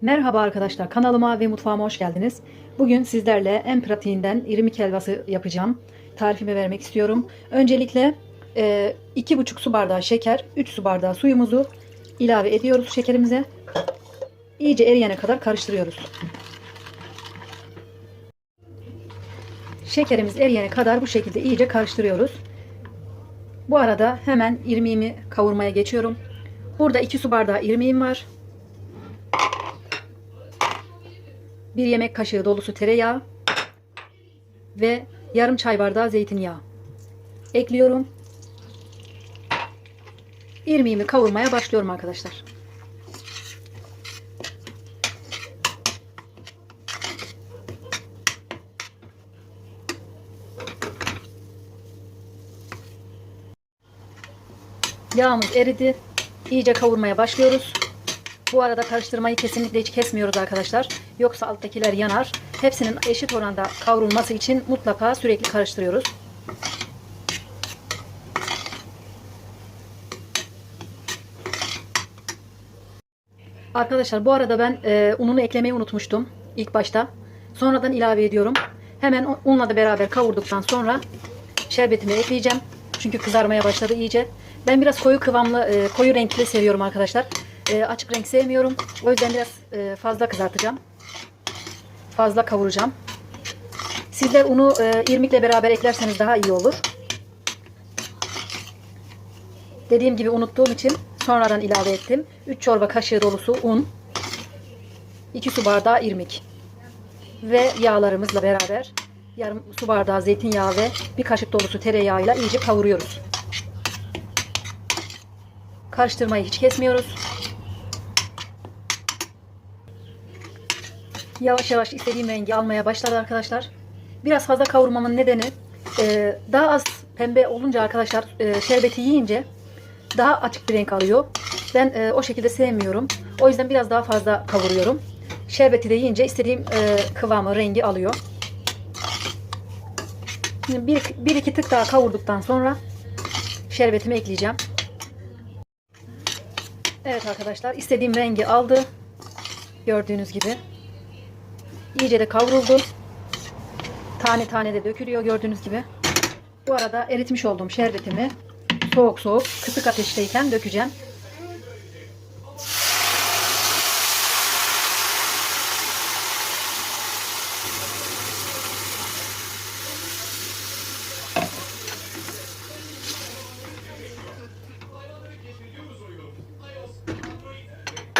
Merhaba arkadaşlar kanalıma ve mutfağıma hoş geldiniz. Bugün sizlerle en pratiğinden irmik helvası yapacağım. Tarifimi vermek istiyorum. Öncelikle e, 2,5 su bardağı şeker, 3 su bardağı suyumuzu ilave ediyoruz şekerimize. İyice eriyene kadar karıştırıyoruz. Şekerimiz eriyene kadar bu şekilde iyice karıştırıyoruz. Bu arada hemen irmiğimi kavurmaya geçiyorum. Burada 2 su bardağı irmiğim var. 1 yemek kaşığı dolusu tereyağı ve yarım çay bardağı zeytinyağı ekliyorum. İrmiğimi kavurmaya başlıyorum arkadaşlar. Yağımız eridi. İyice kavurmaya başlıyoruz. Bu arada karıştırmayı kesinlikle hiç kesmiyoruz arkadaşlar. Yoksa alttakiler yanar. Hepsinin eşit oranda kavrulması için mutlaka sürekli karıştırıyoruz. Arkadaşlar bu arada ben e, ununu eklemeyi unutmuştum ilk başta. Sonradan ilave ediyorum. Hemen unla da beraber kavurduktan sonra şerbetimi ekleyeceğim. Çünkü kızarmaya başladı iyice. Ben biraz koyu kıvamlı, e, koyu renkli seviyorum arkadaşlar. E, açık renk sevmiyorum. O yüzden biraz e, fazla kızartacağım. Fazla kavuracağım. Sizler unu e, irmikle beraber eklerseniz daha iyi olur. Dediğim gibi unuttuğum için sonradan ilave ettim. 3 çorba kaşığı dolusu un. 2 su bardağı irmik. Ve yağlarımızla beraber yarım su bardağı zeytinyağı ve bir kaşık dolusu tereyağıyla iyice kavuruyoruz. Karıştırmayı hiç kesmiyoruz. Yavaş yavaş istediğim rengi almaya başladı arkadaşlar. Biraz fazla kavurmamın nedeni e, daha az pembe olunca arkadaşlar e, şerbeti yiyince daha açık bir renk alıyor. Ben e, o şekilde sevmiyorum. O yüzden biraz daha fazla kavuruyorum. Şerbeti de yiyince istediğim e, kıvamı, rengi alıyor. Şimdi bir, bir iki tık daha kavurduktan sonra şerbetimi ekleyeceğim. Evet arkadaşlar istediğim rengi aldı. Gördüğünüz gibi. İyice de kavruldu. Tane tane de dökülüyor gördüğünüz gibi. Bu arada eritmiş olduğum şerbetimi soğuk soğuk kısık ateşteyken dökeceğim.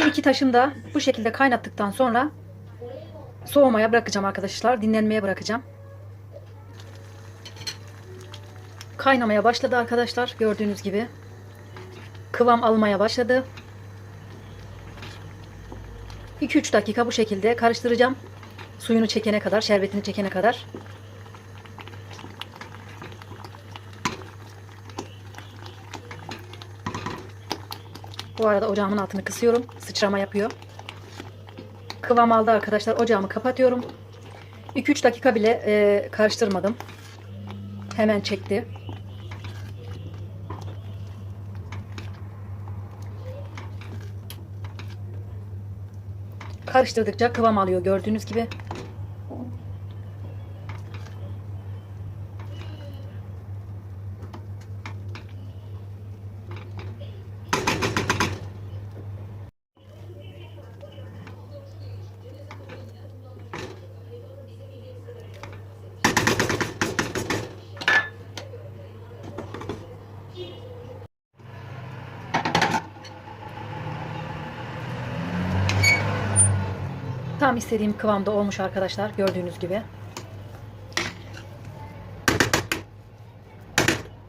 İki taşını da bu şekilde kaynattıktan sonra soğumaya bırakacağım arkadaşlar. Dinlenmeye bırakacağım. Kaynamaya başladı arkadaşlar. Gördüğünüz gibi. Kıvam almaya başladı. 2-3 dakika bu şekilde karıştıracağım. Suyunu çekene kadar, şerbetini çekene kadar. Bu arada ocağımın altını kısıyorum. Sıçrama yapıyor. Kıvam aldı arkadaşlar. Ocağımı kapatıyorum. 2-3 dakika bile e, karıştırmadım. Hemen çekti. Karıştırdıkça kıvam alıyor gördüğünüz gibi. Tam istediğim kıvamda olmuş arkadaşlar. Gördüğünüz gibi.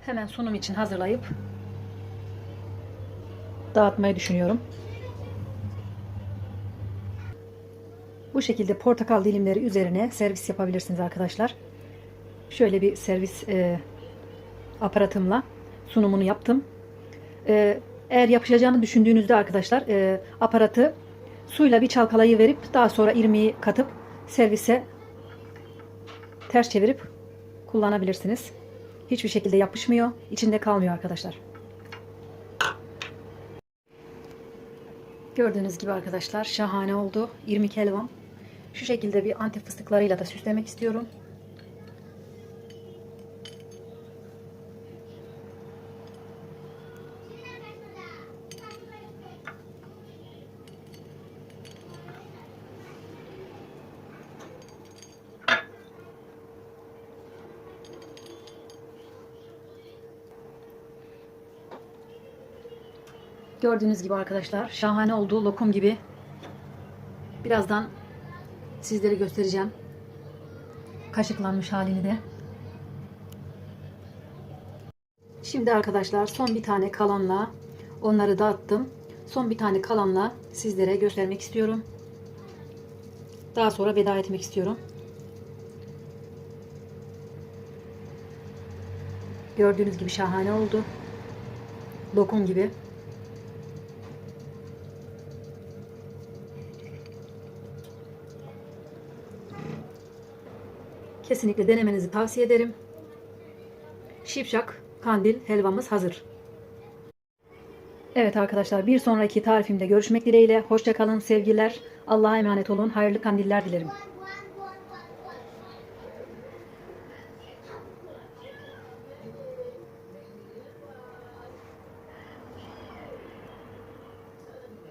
Hemen sunum için hazırlayıp dağıtmayı düşünüyorum. Bu şekilde portakal dilimleri üzerine servis yapabilirsiniz arkadaşlar. Şöyle bir servis e, aparatımla sunumunu yaptım. E, eğer yapışacağını düşündüğünüzde arkadaşlar e, aparatı Suyla bir çalkalayı verip daha sonra irmiği katıp servise ters çevirip kullanabilirsiniz. Hiçbir şekilde yapışmıyor. içinde kalmıyor arkadaşlar. Gördüğünüz gibi arkadaşlar şahane oldu. 20 helvam. Şu şekilde bir antep fıstıklarıyla da süslemek istiyorum. Gördüğünüz gibi arkadaşlar şahane oldu lokum gibi. Birazdan sizlere göstereceğim. Kaşıklanmış halini de. Şimdi arkadaşlar son bir tane kalanla onları dağıttım. Son bir tane kalanla sizlere göstermek istiyorum. Daha sonra veda etmek istiyorum. Gördüğünüz gibi şahane oldu. Lokum gibi. Kesinlikle denemenizi tavsiye ederim. Şipşak kandil helvamız hazır. Evet arkadaşlar bir sonraki tarifimde görüşmek dileğiyle. Hoşçakalın sevgiler. Allah'a emanet olun. Hayırlı kandiller dilerim.